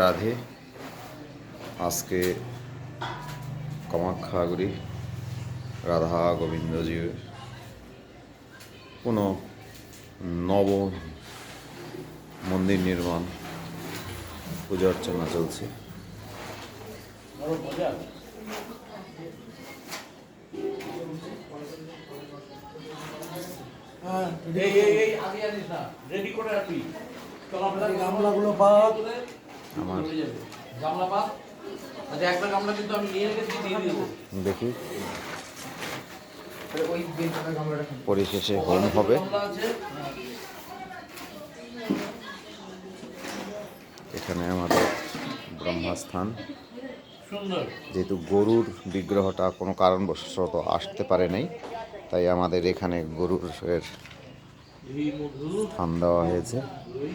রাধে। আজকে কামাখ্যাগুড়ি রাধা গোবিন্দজির কোনো নব মন্দির নির্মাণ পূজা অর্চনা চলছে। হ্যাঁ রেডি করে রাখবি। চলাফেরা গামলাগুলো পাক। আমার। গামলা পাক আচ্ছা একটা গামলা কিন্তু আমি নিয়ে রেখেছি দিয়ে দেবো। দেখি। পরিশেষে হোম হবে। এখানে আমাদের ব্রহ্মস্থান। যেহেতু গরুর বিগ্রহটা কোনো কারণবশত আসতে পারে নাই তাই আমাদের এখানে গরুর স্থান দেওয়া হয়েছে। দই